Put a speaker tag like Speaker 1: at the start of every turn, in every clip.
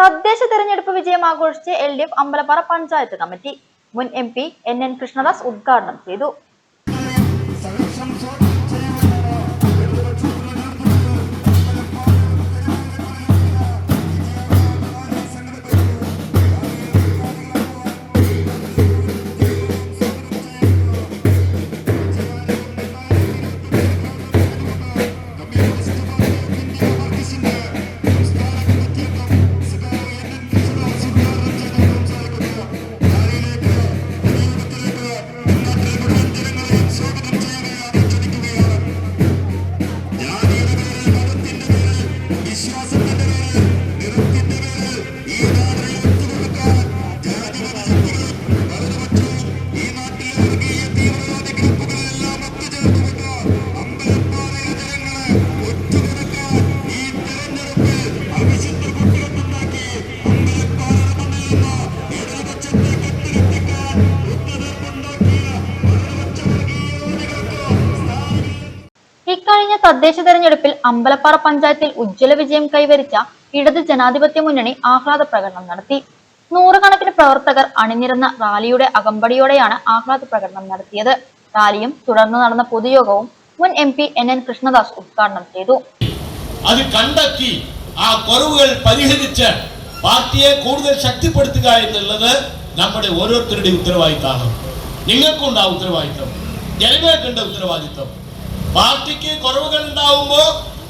Speaker 1: തദ്ദേശ തെരഞ്ഞെടുപ്പ് വിജയം ആഘോഷിച്ച് L D F Ambalappara panchayat committee മുൻ M P N N Krishnadas ഉദ്ഘാടനം ചെയ്തു. തദ്ദേശ തെരഞ്ഞെടുപ്പിൽ അമ്പലപ്പാറ പഞ്ചായത്തിൽ ഉജ്ജ്വല വിജയം കൈവരിച്ച ഇടത് ജനാധിപത്യ മുന്നണി ആഹ്ലാദ പ്രകടനം നടത്തി. നൂറുകണക്കിന് പ്രവർത്തകർ അണിനിരന്ന റാലിയുടെ അകമ്പടിയോടെയാണ് ആഹ്ലാദ പ്രകടനം നടത്തിയത്. റാലിയും തുടർന്ന് നടന്ന പൊതുയോഗവും മുൻ M P N N Krishnadas ഉദ്ഘാടനം ചെയ്തു.
Speaker 2: അത് കണ്ടെത്തി ആ കുറവുകൾ പരിഹരിച്ച് പാർട്ടിയെ കൂടുതൽ ശക്തിപ്പെടുത്തുക എന്നുള്ളത് നമ്മുടെ ഓരോരുത്തരുടെയും ഉത്തരവാദിത്തമാണ് നിങ്ങൾക്കുണ്ട് ആ ഉത്തരവാദിത്തം. ജനങ്ങൾക്കുണ്ട് ഉത്തരവാദിത്തം. പാർട്ടിക്ക് കുറവുകൾ ഉണ്ടാവുമ്പോൾ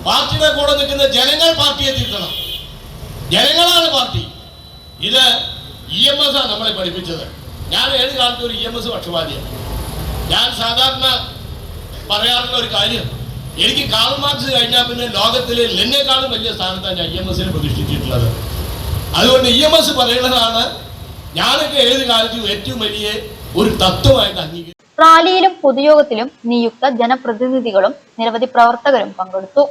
Speaker 2: പാർട്ടിയുടെ കൂടെ നിൽക്കുന്ന ജനങ്ങൾ തിരുത്തണം ജനങ്ങളാണ് പാർട്ടി. ഇത് ഇ എം എസ് ആണ് നമ്മളെ പഠിപ്പിച്ചത്. ഞാൻ ഏത് കാലത്തും ഒരു ഇ എം എസ് പക്ഷപാതിയാണ്. ഞാൻ സാധാരണ പറയാറുള്ള ഒരു കാര്യം എനിക്ക് കാൾ മാർക്സ് കഴിഞ്ഞാൽ പിന്നെ ലോകത്തിലെ എന്നെക്കാളും വലിയ സ്ഥാനത്താണ് ഞാൻ ഇ എം എസിനെ പ്രതിഷ്ഠിച്ചിട്ടുള്ളത്. അതുകൊണ്ട് ഇ എം എസ് പറയുന്നതാണ് ഞാനൊക്കെ ഏത് കാലത്തും ഏറ്റവും വലിയ ഒരു തത്വമായിട്ട് അംഗീകരിച്ചു
Speaker 1: റാലിയിലും പൊതുയോഗത്തിലും നിയുക്ത ജനപ്രതിനിധികളും നിരവധി പ്രവർത്തകരും പങ്കെടുത്തു.